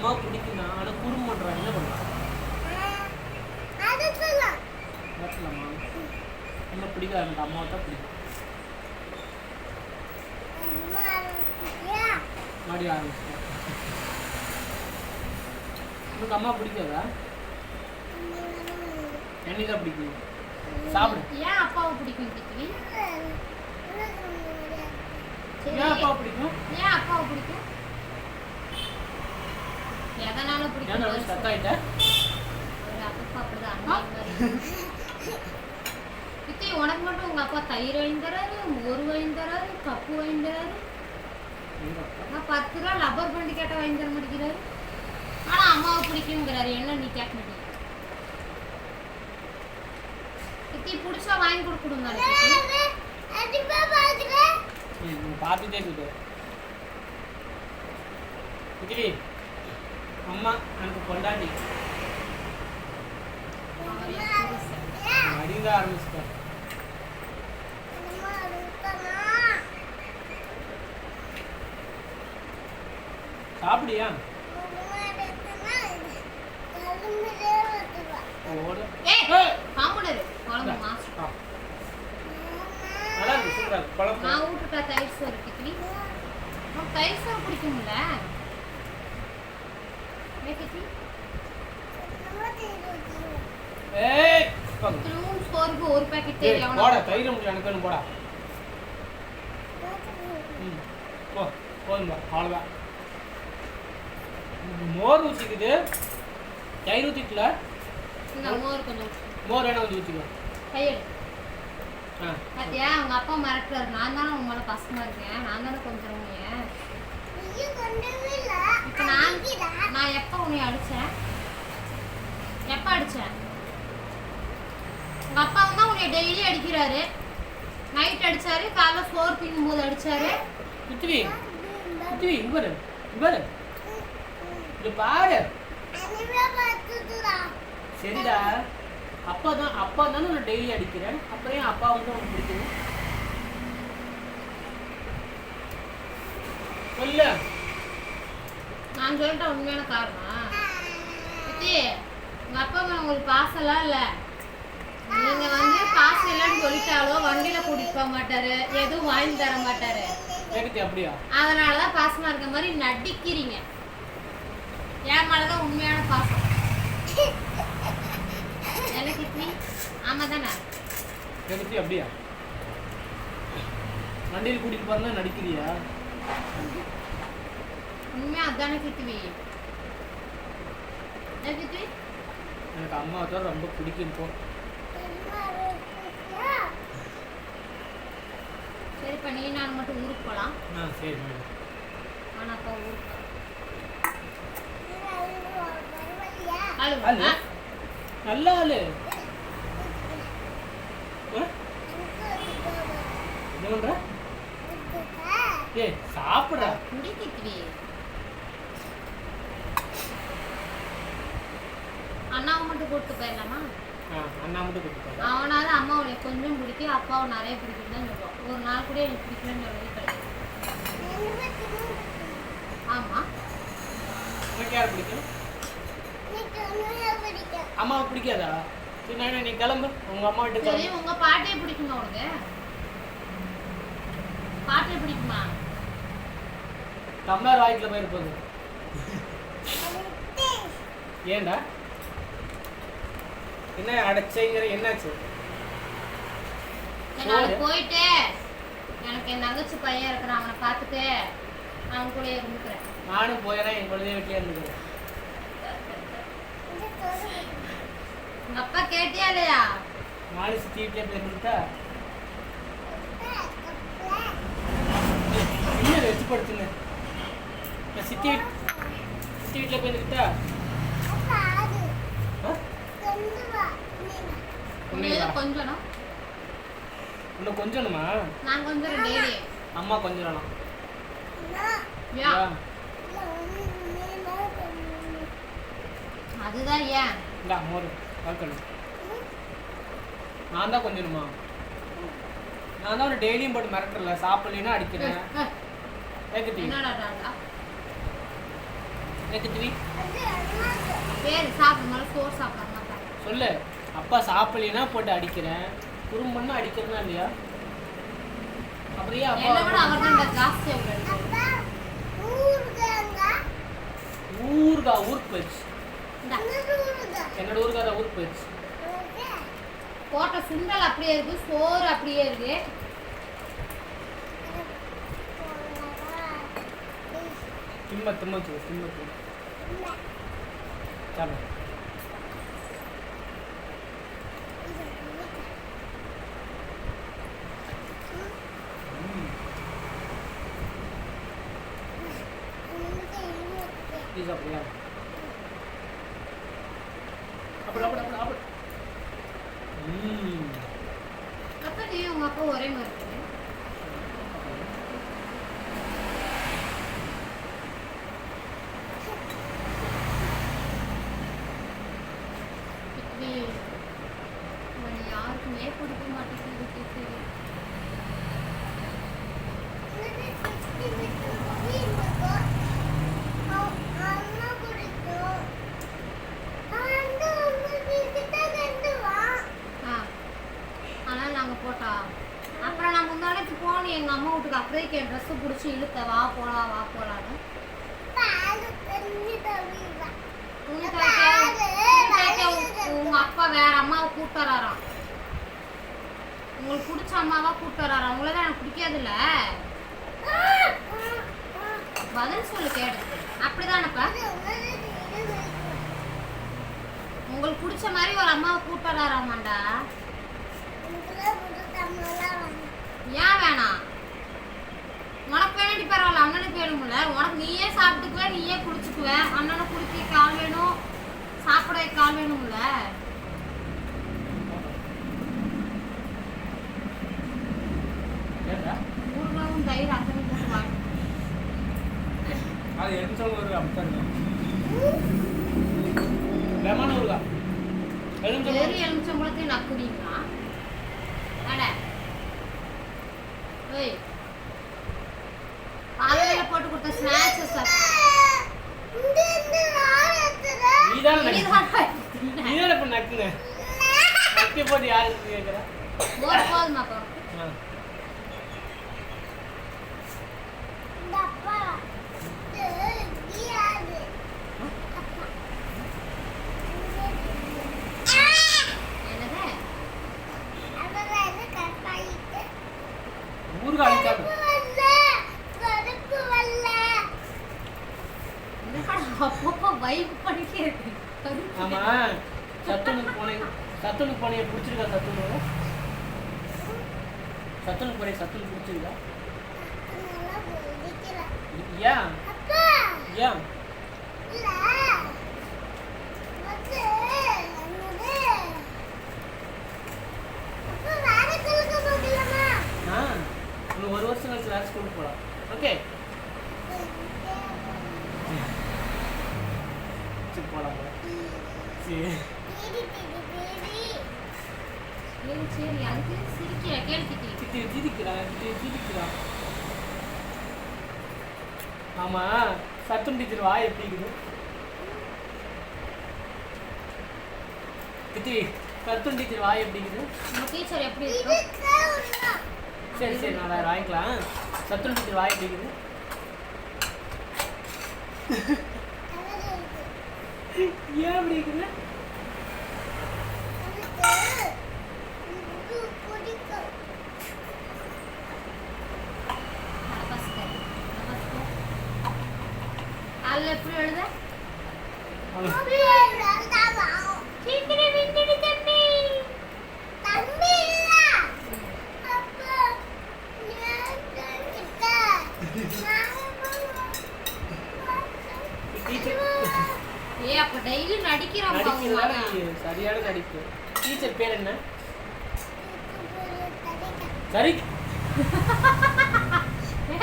அம்மா பிடிக்கும்னா ஆனா குறும் பண்றான் என்ன பண்றான் வரலாமா என்ன பிடிக்காது எனக்கு அம்மாவை தான் பிடிக்கும். மாடி ஆரம்பிச்சிட்டேன். உனக்கு அம்மா பிடிக்காதா? என்னை தான் பிடிக்கும் சாப்பிடு. ஏன் அப்பாவை பிடிக்கும் சரி ஏன் அப்பா பிடிக்கும்? ஏன் அப்பாவை பிடிக்கும்? எதனால பிடிக்கும் ஸ்டக் ஒரு அப்படிதான் கித்தி உனக்கு மட்டும் உங்க அப்பா தயிர் வாங்கி தராரு மோர் வாங்கி தராரு கப்பு வாங்கி தராரு? நான் பத்து ரூபா லப்பர் பண்டு கேட்டா வாங்கி தர மாட்டேங்கிறாரு. ஆனா அம்மாவை பிடிக்குங்கிறாரு என்ன நீ கேட்க மாட்டீங்க கித்தி பிடிச்சா வாங்கி கொடுக்கணும் ம், நீ பார்த்துட்டே இருக்கு அம்மா எனக்கு பொண்டாட்டி. அடிங்க ஆரம்பிச்சிட்டேன். சாப்பிடியா? நல்லா இருக்கு சூப்பரா குழம்பு. நான் வீட்டுக்கா தயிர் சோறு பிடிக்கும்ல? ஏய் சோறுக்கு ஒரு பாக்கெட் தேவை போடா தயிர் முடியும் எனக்கு வேணும் போடா. ம் போ அவ்வளோதான் மோர் ஊற்றிக்குது தயிர் ஊற்றிக்கல மோர் கொஞ்சம் மோர் வேணா வந்து ஊற்றிக்கோ கையெடு ஆ. பாத்தியா உங்க அப்பா மிரட்டுறாரு நான் தானே உன் மேல பசமா இருக்கேன். நான் தானே கொஞ்சம் நான் நான் எப்ப உன்னை அடிச்சேன்? எப்ப அடிச்சேன்? உங்க அப்பா தான் உன்னை டெய்லி அடிக்கிறாரு. நைட் அடிச்சாரு காலைல சோறு திங்கும் போது குத்துவி இங்க பாரு இங்க பாரு. இது பாரு. சரிடா. அப்பா தான் அப்பா தானே நான் டெய்லி அடிக்கிறேன். அப்புறம் ஏன் அப்பா வந்து உனக்கு பிடிக்கும் சொல்லு. நான் சொல்லிட்டேன் உண்மையான காரணம். சித்தி உங்க அப்பா மேல உங்களுக்கு பாசம்லாம் இல்ல. நீங்க வந்து பாசம் இல்லைன்னு சொல்லிட்டாலோ வண்டியில கூட்டிட்டு போக மாட்டாரு எதுவும் வாங்கி தர மாட்டாரு. ஏகத்தி அப்படியா? அதனாலதான் பாசமா இருக்க மாதிரி நடிக்கிறீங்க. என் மேலதான் உண்மையான பாசம் என்ன கிட்னி ஆமா தானே? அப்படியா? வண்டியில் கூட்டிட்டு போறதா நடிக்கிறியா? உண்மையா அதானே என்ன கிட்வி எனக்கு அம்மாவை தான் ரொம்ப பிடிக்கும் இப்போ சரிப்பா நீ நான் மட்டும் ஊருக்கு போலாம். ஆ சரி மேடம். ஆனா அப்பா ஊருக்கு. ஆளு? நல்ல ஆளு? என்ன பண்ற? ஏய் சாப்பிட்றா குடி கிட்வி அண்ணாவை மட்டும் கூப்பிட்டு போயிடலாமா? அண்ணா மட்டும் கொடுத்துருக்கா அவனால அம்மா உனக்கு கொஞ்சம் பிடிக்கும் அப்பாவை நிறைய பிடிக்கும் தான் சொல்லுவான். ஒரு நாள் கூட எனக்கு பிடிக்கலன்னு சொல்லவே கிடையாது. ஆமா. உனக்கு யார் பிடிக்கும்? அம்மாவை பிடிக்காதா? சரி நீ கிளம்பு. உங்க அம்மா சரி உங்க பாட்டே பிடிக்குமா உனக்கு? பாட்டே பிடிக்குமா? டம்ளர் வாய்க்குல போயிருப்போது ஏன்டா என்ன அடைச்சைங்கிற என்னாச்சு? என்னால? போயிட்டு. எனக்கு என் தங்கச்சி பையன் இருக்கிறான் அவனை பார்த்துட்டு அவன் கூட இருந்துக்கிறேன். நானும் போயிடறேன் என் குழந்தைய வீட்டிலே இருந்துக்கிறேன். அப்பா கேட்டியா இல்லையா? நானும் சித்தி வீட்டிலே இருந்துட்டா என்ன வச்சு படுத்துங்க நான் சித்தி சித்தி வீட்டில் போய் இருந்துக்கிட்டா ஆ? உண்மையில கொஞ்சம் இன்னும் கொஞ்சணுமா? நான் கொஞ்சம் டெய்லி அம்மா கொஞ்சம் ஏன் அதுதான் ஏன்? இந்தா மோர் வாழ்க்கை நான் தான் கொஞ்சணுமா? நான் தான் உன்னை டெய்லியும் போட்டு மிரட்டல சாப்பிடலைன்னா அடிக்கிறேன். ஏக்கத்தி டாடா சரி சாப்பிடும் போது சோறு சாப்பிட மாட்டேன் சொல்லு. அப்பா சாப்பிடலைன்னா போட்டு அடிக்கிறேன். குறும்பண்ணா அடிக்கிறனா இல்லையா? அப்படியே அப்பா. ஊருகா ஊருக்கு போயிடுச்சு. என்னோட ஊருகா தான் ஊருக்கு போயிடுச்சு. போட்ட சுண்டல் அப்படியே இருக்கு சோறு அப்படியே இருக்கு. திம்ம திம்ம சொல்லு திம்ம. திம்ம. சாப்பிடு. நீ சாப்பிடுறியா அப்படி அப்படி அப்படி அப்படி. ம். அப்ப நீ உங்க அப்பா ஒரே மாதிரி இருக்கு இப்படி உன்னை யாருக்குமே பிடிக்க மாட்டேங்குது கிட்டி. ஆ ஆனால் நாங்கள் போட்டா அப்புறம் நான் முந்தானத்து போனேன் எங்கள் அம்மா வீட்டுக்கு என் ட்ரெஸ்ஸு பிடிச்சி இழுத்த வா போலாம் வா போலான்னு உங்க அப்பா வேற அம்மாவை கூப்பிட்டு வராராம். உங்களுக்கு பிடிச்ச அம்மாவா கூப்பிட்டு வராராம். உங்களை தான் எனக்கு பிடிக்காதுல்ல. பதில் சொல்லு கேட்டு அப்படிதானப்பா உங்களுக்கு பிடிச்ச மாதிரி ஒரு அம்மாவை கூப்பிட்டு வராராமாண்டா. ஏன் வேணாம்? உனக்கு வேணாட்டி பரவாயில்ல அண்ணனுக்கு வேணும்ல. உனக்கு நீயே சாப்பிட்டுக்குவ நீயே குடிச்சுக்குவ. அண்ணனை குடிக்க கால் வேணும் சாப்பிட கால் வேணும்ல. ஊறுகாவும் தயிர் அத்தனை அது எலுமிச்சம் ஒரு அப்படித்தான் நீதானே நக்கு. நீதானே இப்ப நக்குங்க நக்கி போட்டு யாருக்கு கேட்குறா ஒரு போதுமாப்பா ஆமா. சத்துணுக்கு போனேன் சத்துணுக்கு போனேன் பிடிச்சிருக்கா சத்துணு சத்துணுக்கு போனேன் சத்துணு பிடிச்சிருக்கா ஏன்? ஏன் ஆ இன்னும் ஒரு வருஷம் கழிச்சு வேறு ஸ்கூலுக்கு போகலாம் ஓகே சரி போகலாம் போகலாம் சரி சரி சரி அதுக்கு சிரிக்கிற கேள்விக்கிட்டே திட்டி திதிக்கிறான் திட்டி திதிக்கிறான் ஆமா சத்தும் டீச்சர் வாய் எப்படி இருக்குது திட்டி சத்தும் டீச்சர் வாய் எப்படி இருக்குது உங்க டீச்சர் எப்படி சரி சரி நான் வேறு வாங்கிக்கலாம். சத்தும் டீச்சர் வாய் எப்படி இருக்குது ஏன் அப்படி இருக்குது அதில் எப்படி எழுத? ஏ அப்ப டெய்லி நடிக்கிறான் சரியான நடிப்பு. டீச்சர் பேர் என்ன? சரி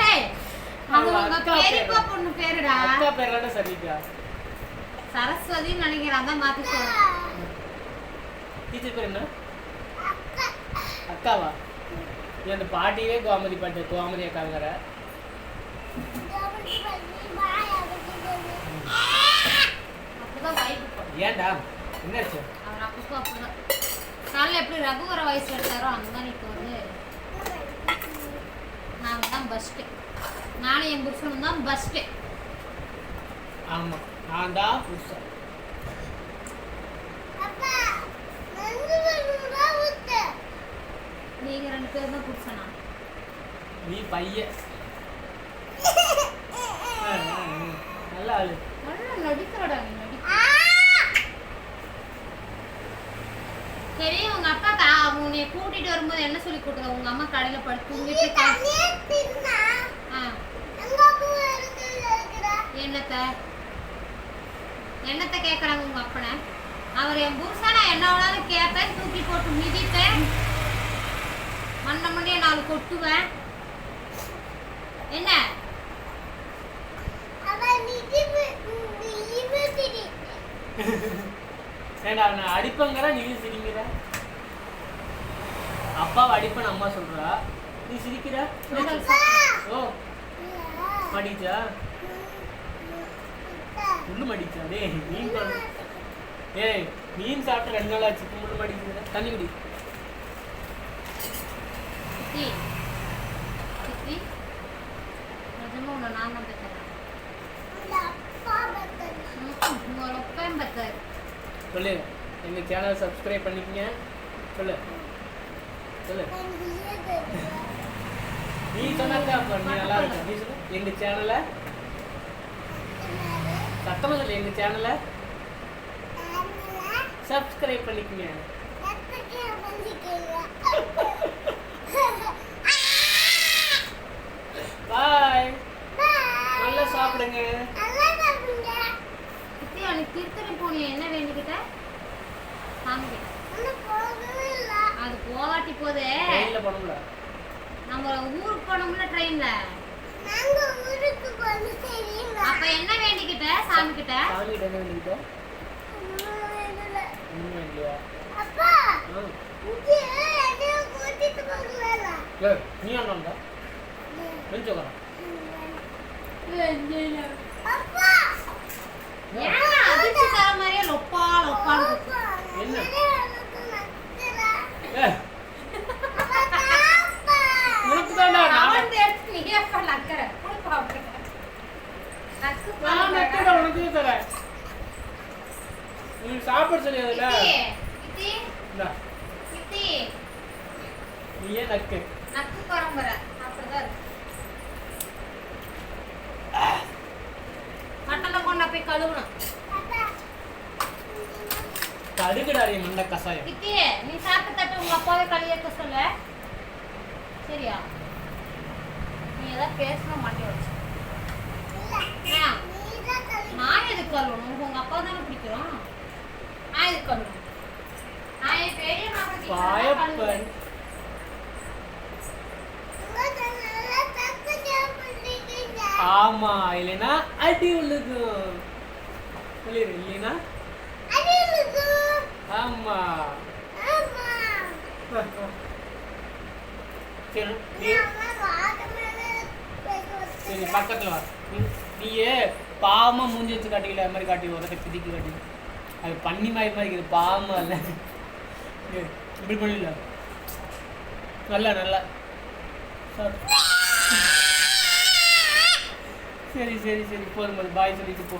ஏய் அது அவ உங்க அக்கா பேரு. பெரியப்பா பொண்ணு பேருடா. அக்கா பேர்லாம் சரிக்கா சரஸ்வதின்னு நினைக்கிறேன் அதான் மாத்தி சொல்றேன் டீச்சர் பேர் என்ன? அக்காவா? நீ அந்த பாட்டியே கோமதி பாட்டு கோமதி அக்காங்கிற. ஏன்டா? என்னாச்சு? அவர் அப்பப்போ அப்படிதான். காலைல எப்படி ரகுவர வயசு எடுத்தாரோ மாதிரி இப்போ வந்து நாங்கள் தான் பஸ்ட்டு நானும் என் புருஷனும் தான் பஸ்ட்டு ஆமா நான் தான் புதுசா. நீங்கள் ரெண்டு பேரும் தான் புருஷனா நீ பையன். நல்ல ஆளு நல்லா நடிக்கிறடா நீ நடி சரி உங்க அப்பா உன்னை கூட்டிட்டு வரும்போது என்ன சொல்லி கூட்டுங்க உங்க அம்மா கடையில படுத்து தூங்கிட்டு இருக்கா. ஆ என்னத்த? என்னத்த கேக்குறாங்க உங்க அப்பனை? அவர் என் புருஷனா என்ன வேணாலும் கேட்பேன் தூக்கி போட்டு மிதிப்பேன். மண்ண மண்டைய நாலு கொட்டுவேன். என்ன? அடிப்பங்கிற நீ சிரிக்கிற? அப்பாவை அடிப்பேன்னு அம்மா சொல்றா. நீ சிரிக்கிற? ஓ மடிச்சா? மடிச்சா டேய் மீன் குழம்பு ஏய் மீன் சாப்பிட்டு ரெண்டு நாள் ஆச்சு இப்ப முள்ளு மடிக்குதுடா தண்ணி குடி சொல்லு எங்க சேனலை சப்ஸ்கிரைப் பண்ணிக்கங்க. சொல்லு. சொல்லு. நீ சொன்னாக்கா நீ நல்லா இருக்க நீ சொல்லு எங்க சேனலை சத்தமா சொல்லு எங்க சேனலை சப்ஸ்கிரைப் பண்ணிக்கங்க பாய் நல்லா சாப்பிடுங்க சித்தி அன்னைக்கு திருத்தணி போனியே என்ன வேண்டிக்கிட்ட சாமி கிட்ட. அது போகாட்டி போதே ட்ரெயின்ல போனோம்ல நம்ம ஊருக்கு போனோம்ல ட்ரெயின்ல அப்ப என்ன வேண்டிக்கிட்ட சாமி கிட்ட சாமி கிட்ட என்ன வேண்டிக்கிட்ட ஒண்ணும் வேண்டியா அப்பா ஆ. இங்கே என்னையும் கூட்டிட்டு போகல ஏய், நீ அண்ணா கொஞ்சம் உட்கார. அப்பா ஏன் அதிர்ச்சி தர மாதிரியே லொப்பா லொப்பான்னு இருக்கு. என்ன? என்ன ஏய், உனக்கு தான்டா நான் அவன் எடுத்து நீ எப்ப நக்கற? கொடுப்பா அவனுக்கு. நக்கு நான் பாருங்க. நக்கட உனக்கு தரேன். நீ சாப்பிட சொல்லி அதுல சித்தி, நீயே நக்கு. நக்கு பரம்பரை. அப்படிதான் இருக்கு. மட்டனை கொண்டா போய் கழுவணும். கடுகுடாரி மண்ட கசாயம். சித்தி, நீ சாப்பிட்ட தட்டு உங்க அப்பாவே கழுவி வைக்க சொல்லு. சரியா? நீ ஏதாவது பேசணும் மாட்டி வச்சு. நான் எதுக்கு கழுவணும்? உங்க அப்பா தானே பிடிக்கிறோம் நான் எதுக்கு கழுவணும் நான் என் பெரிய மாப்பிள்ளை பாயப்பன் ஆமா இல்லைன்னா அடி உள்ளதும் சொல்லிடு இல்லைன்னா? ஆமா. சரி சரி பக்கத்துல வா. நீயே பாவமா மூஞ்சி வச்சு காட்டிக்கல அது மாதிரி காட்டி உரத்தை பிதிக்கு காட்டி. அது பன்னி மாதிரி மாதிரி இருக்குது பாவமா இப்படி பண்ணிடல நல்லா நல்லா. சரி சரி சரி. போதும் போதும். பாய் சொல்லிட்டு போ.